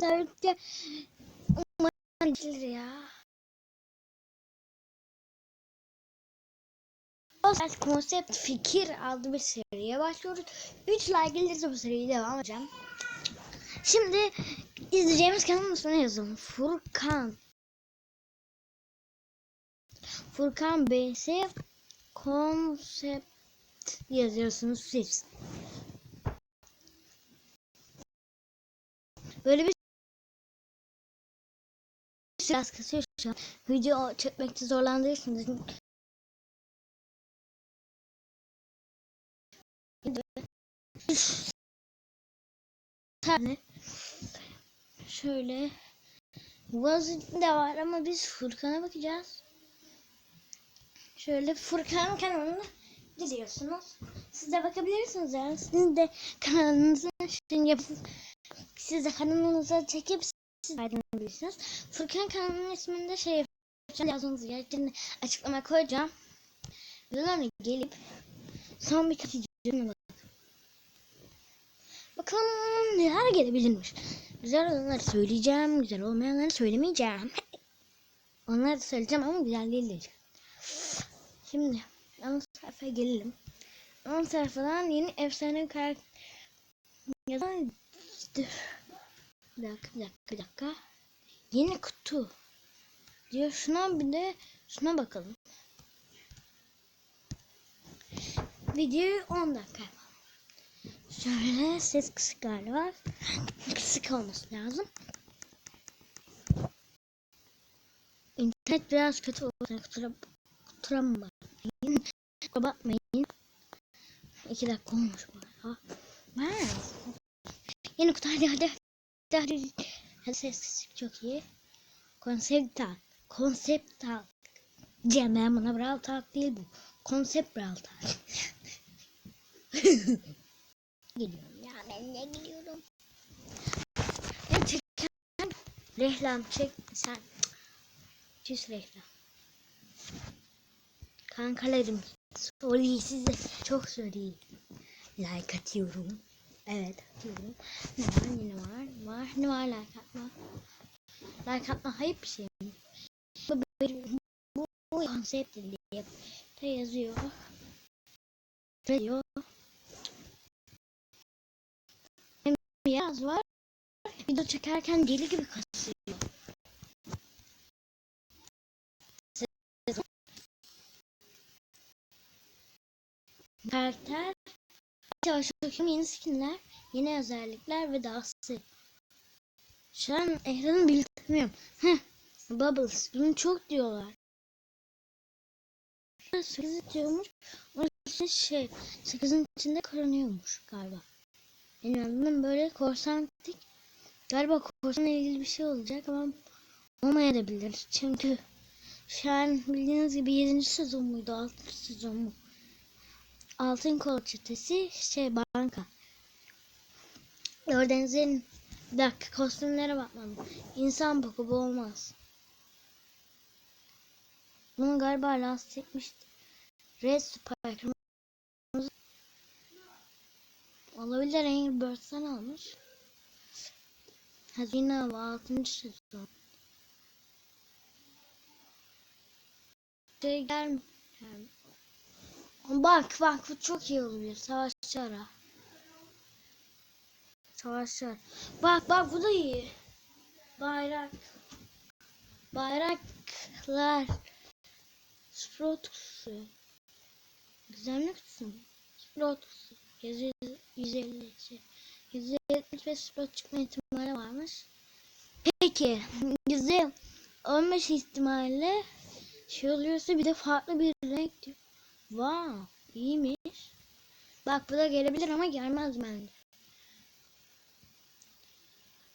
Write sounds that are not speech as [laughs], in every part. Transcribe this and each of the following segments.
internette umarım ya. Biraz konsept fikir adlı bir seriye başlıyoruz. 3 like gelirse bu seriye devam edeceğim. Şimdi izleyeceğimiz kanalın ismini yazalım. Furkan. Furkan BS konsept yazıyorsunuz siz. Böyle bir biraz kasıyor şu an. Video çekmekte zorlandıysanız tane şöyle Vazit de var ama biz Furkan'a bakacağız. Şöyle Furkan kanalını gidiyorsunuz. Siz de bakabilirsiniz yani. Siz de kanalınızı şimdi yapıp siz de kanalınıza çekip siz de aydınlatabilirsiniz. Furkan kanalının ismini de şey. Yazmanızı gerektiğini açıklama koyacağım. Videolarına gelip son birkaç videoya bakın. Bakalım neler gelebilirmiş. Güzel olanları söyleyeceğim, güzel olmayanları söylemeyeceğim. [laughs] Onları da söyleyeceğim ama güzel değil diyeceğim. Şimdi ana sayfaya gelelim. Ana sayfadan yeni efsane karakter yazan bir dakika, bir dakika, bir dakika. Yeni kutu diyor. Şuna bir de şuna bakalım. Videoyu 10 dakika. Şöyle ses kısık galiba. kısık olması lazım. İnternet biraz kötü oldu. Kusura, kusura bakmayın? Kusura bakmayın. İki dakika olmuş bu. Wow. Yeni kutu hadi hadi. Hadi ses çok iyi. Konseptal. Konseptal. Cem ben buna Brawl Talk değil bu. Konsept Brawl Talk. [laughs] Geliyorum ya ben de gidiyorum. Ben çeken reklam çek sen. Çiz reklam. Kankalarım sorry size çok sorry. Like atıyorum. Evet atıyorum. Ne var ne var var ne var like atma. Like atma hayır şey mi? Bu, bu, bu konsept diye de yazıyor. Yazıyor. Yaz var. Video çekerken deli gibi kasıyor. Karakter Yavaş bakayım yeni skinler, yeni özellikler ve dahası. Şu an ekranı bildirmiyorum. Heh, Bubbles. Bunu çok diyorlar. 8 diyormuş. Onun şey 8'in içinde korunuyormuş galiba. Benim anladığım böyle korsantik galiba korsanla ilgili bir şey olacak ama olmayabilir. Çünkü şu an bildiğiniz gibi 7. sezon muydu? 6. sezon mu? Altın kol çetesi şey banka. Ordeniz'in bir dakika kostümlere bakmam. İnsan boku bu olmaz. Bunu galiba last çekmişti. Red Spike Olabilir Angry Birds'ten almış. Hazine Avı 6. sezon. Şey gel yani. Bak bak bu çok iyi olabilir. Savaşçı ara. Savaşçı Bak bak bu da iyi. Bayrak. Bayraklar. Sprout kutusu. Güzellik kutusu. Sprout kutusu. 150 şey. 175 slot çıkma ihtimali varmış. Peki yüzde 15 ihtimalle şey oluyorsa bir de farklı bir renk diyor. Wow iyiymiş. Bak bu da gelebilir ama gelmez bence.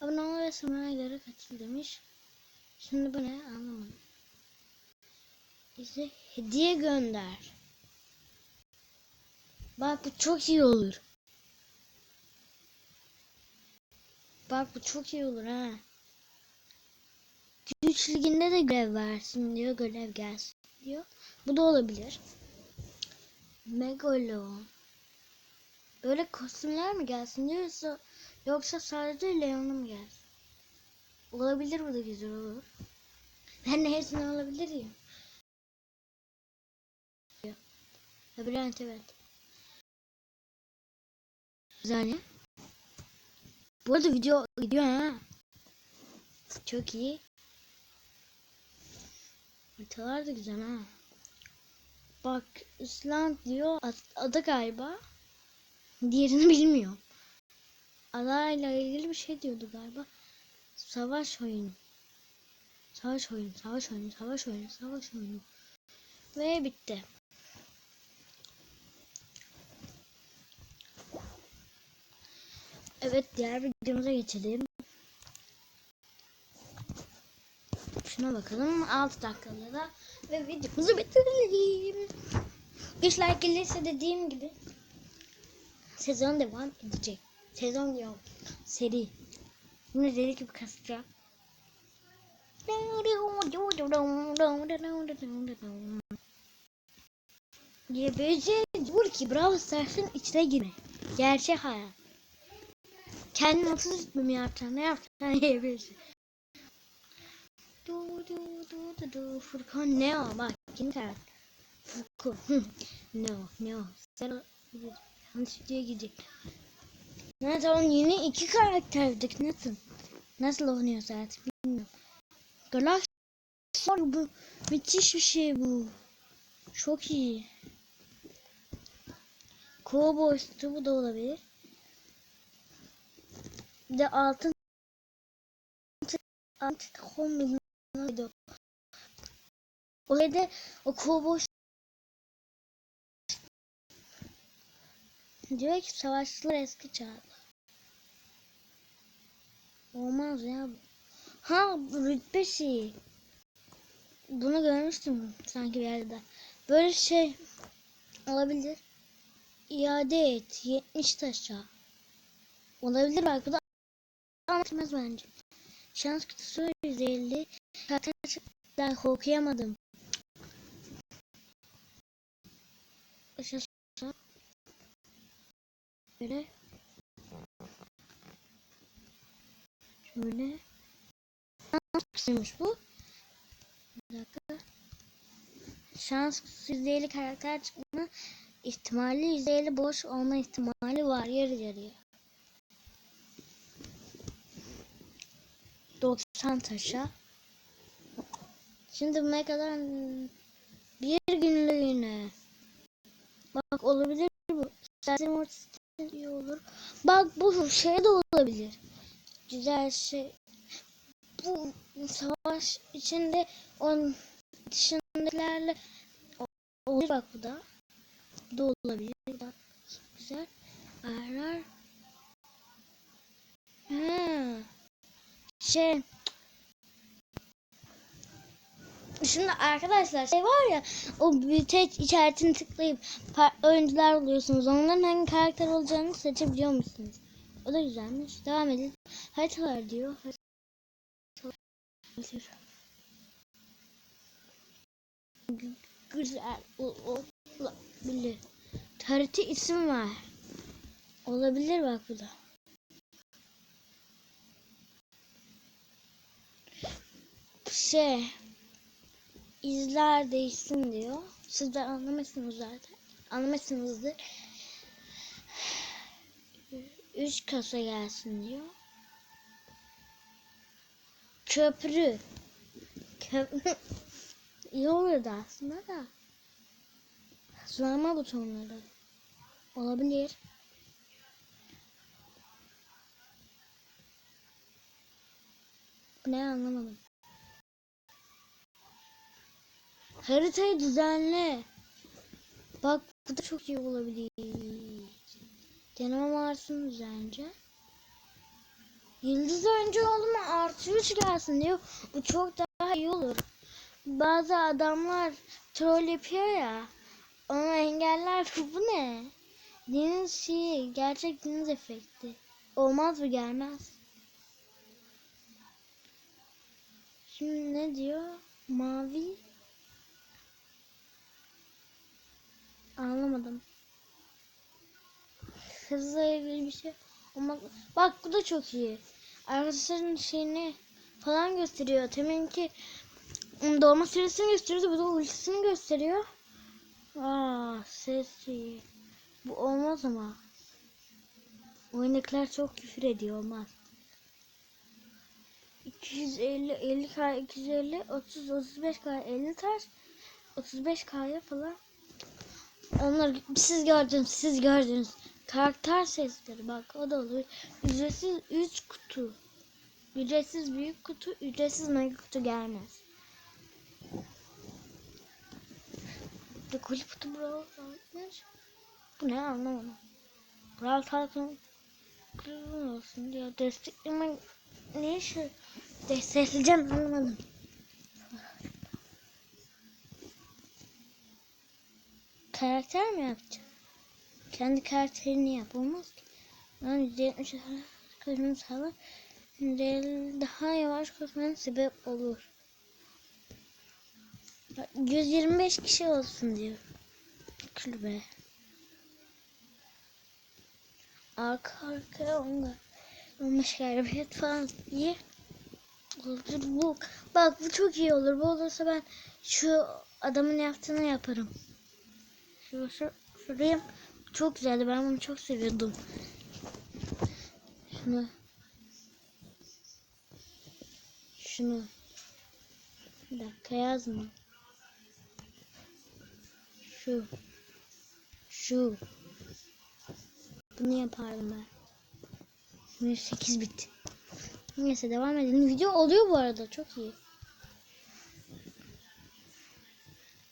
Abone ol ve sınavlara katıl demiş. Şimdi bu ne anlamadım. Bize hediye gönder. Bak bu çok iyi olur. Bak bu çok iyi olur ha. Güç liginde de görev versin diyor. Görev gelsin diyor. Bu da olabilir. Megalon. Böyle kostümler mi gelsin diyorsa yoksa sadece Leon'a mı gelsin? olabilir bu da güzel olur. Ben de hepsini alabilirim. Labirent evet. Güzel ya. Bu arada video gidiyor ha. Çok iyi. Haritalar da güzel ha. Bak İsland diyor ad- adı galiba. Diğerini bilmiyorum. Adayla ilgili bir şey diyordu galiba. Savaş oyunu. Savaş oyunu, savaş oyunu, savaş oyunu, savaş oyunu. Ve bitti. Evet diğer videomuza geçelim. Şuna bakalım 6 dakikada da ve videomuzu bitirelim. 3 like gelirse dediğim gibi sezon devam edecek. Sezon yok. Seri. Bunu deli gibi kasacağım. YBC diyor ki Brawl Stars'ın içine girme. Gerçek hayat. Kendin 30 ritmi mi yapacaksın? Ne yapacaksın [laughs] YBC? Du du du du du Furkan ne o? Bak kim karakter? Furkan. no no. Sen o- yanlış videoya gidecek. Ne tamam yeni iki karakterdik nasıl? Nasıl oynuyor zaten bilmiyorum. Galaxy bu müthiş bir şey bu. Çok iyi. Cowboy bu da olabilir. Bir de altın altın milyon o da o cowboy diyor ki savaşçılar eski çağda. Olmaz ya. Ha rütbe şeyi. Bunu görmüştüm sanki bir yerde. Böyle şey olabilir. İade et. 70 taşa. Olabilir bu da anlatmaz bence. Şans kutusu 150. Karakter okuyamadım. Şans Böyle. Şöyle. Nasılmış bu? Bir dakika. Şans %50 karakter çıkma ihtimali %50 boş olma ihtimali var yarı yarıya. 90 taşa. Şimdi ne kadar bir günlüğüne. Bak olabilir bu. İstersen iyi olur. Bak bu şey de olabilir. Güzel şey. Bu savaş içinde on dışındakilerle olur bak bu da. Bu da olabilir. Bu güzel. Ayarlar. Ha. Şey. Şimdi arkadaşlar şey var ya o büyüteç işaretini tıklayıp oyuncular buluyorsunuz. Onların hangi karakter olacağını seçebiliyor musunuz? O da güzelmiş. Devam edelim. Haritalar diyor. Haritalar. Gü- Güzel. Olabilir. Harita isim var. Olabilir bak bu da. Şey izler değişsin diyor. Sizler anlamazsınız zaten. Anlamazsınızdır. 3 kasa gelsin diyor. Köprü. Köprü. [laughs] İyi olurdu aslında da. Hızlanma butonları. Olabilir. Ne anlamadım. Haritayı düzenle. Bak bu da çok iyi olabilir. Deneme varsın düzence. Yıldız önce oldu mu artı 3 gelsin diyor. Bu çok daha iyi olur. Bazı adamlar troll yapıyor ya. Onu engeller. [laughs] bu ne? Deniz şeyi, gerçek deniz efekti. Olmaz mı gelmez. Şimdi ne diyor? Mavi. Anlamadım. Hızla ilgili bir şey. Ama bak bu da çok iyi. Arkadaşların şeyini falan gösteriyor. Teminki doğma süresini gösteriyor. Bu da ultisini gösteriyor. Aa sesi. Bu olmaz ama. Oyundakiler çok küfür ediyor olmaz. 250 50 k 250 30 35 k 50 taş 35 k'ya falan onlar siz gördünüz siz gördünüz karakter sesleri bak o da olur. Ücretsiz 3 kutu. Ücretsiz büyük kutu ücretsiz mega kutu gelmez. The kulüp kutu brawl Stars. bu ne anlamadım. Brawl Stars'ın kulübü olsun diye destekleme ne işi? Destekleyeceğim anlamadım. Karakter mi yapacağım? Kendi karakterini yap olmaz ki. Ben %70 kazanım sağlar. Daha yavaş koşmanın sebep olur. Bak, 125 kişi olsun diyor. Kulübe. Arka arkaya onlar. 15 galibiyet falan iyi. Olur bu. Bak bu çok iyi olur. Bu olursa ben şu adamın yaptığını yaparım. Şu, şu, şurayı çok güzeldi. Ben bunu çok seviyordum. Şunu. Şunu. Bir dakika yazma. Şu. Şu. Bunu yapardım ben. 108 bit. Neyse devam edelim. Video oluyor bu arada. Çok iyi.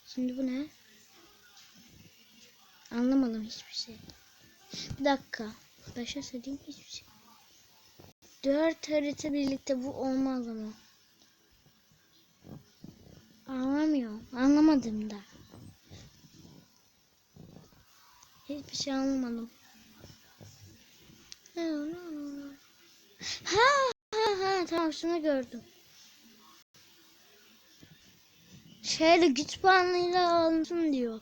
Şimdi bu ne? Anlamadım hiçbir şey. Bir dakika. Başa söyleyeyim hiçbir şey. Dört harita birlikte bu olmaz ama. Anlamıyorum. Anlamadım da. Hiçbir şey anlamadım. Ha ha ha tamam şunu gördüm. Şeyle güç puanıyla alınsın diyor.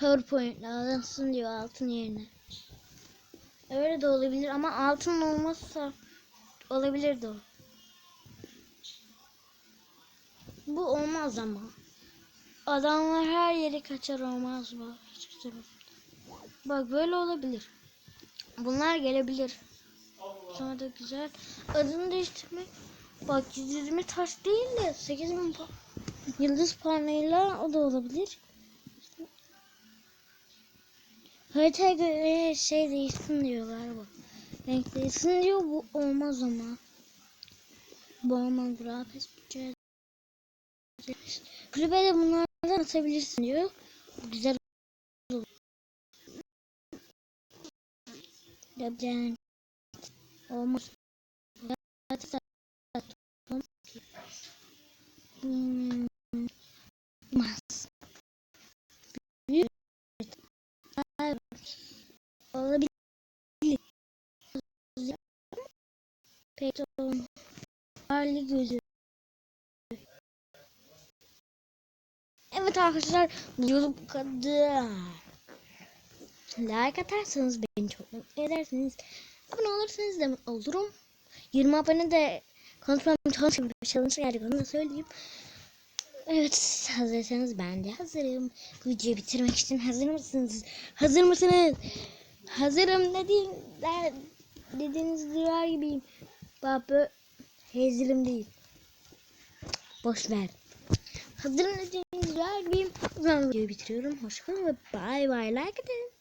PowerPoint alınsın diyor altın yerine. Öyle de olabilir ama altın olmazsa olabilir de o. Bu olmaz ama. Adamlar her yeri kaçar olmaz bu. Hiç güzel olmaz. Bak böyle olabilir. Bunlar gelebilir. Sonra da güzel. Adını değiştirmek. Bak 120 taş değil de 8000 pa yıldız puanıyla o da olabilir. Haritaya göre şey değişsin diyorlar bu. Renk değişsin diyor bu olmaz ama. Bu olmaz grafis bütçe. Kulübede bunlardan atabilirsin diyor. Güzel olur. Yapacağın olmaz. Hmm. Olmaz. Büyük olabilir. Peyton Harley gözü. Evet arkadaşlar bu bu kadar. Like atarsanız beni çok mutlu edersiniz. Abone olursanız da mutlu olurum. 20 abone de konuşmam. Bir challenge geldik onu da söyleyeyim. Evet hazırsanız ben de hazırım. Bu videoyu bitirmek için hazır mısınız? Hazır mısınız? Hazırım dediğim, dediğiniz duyar gibiyim. Bak hazırım değil. Boş ver. Gibiyim. O zaman videoyu bitiriyorum. Hoşçakalın ve bay bay like atın.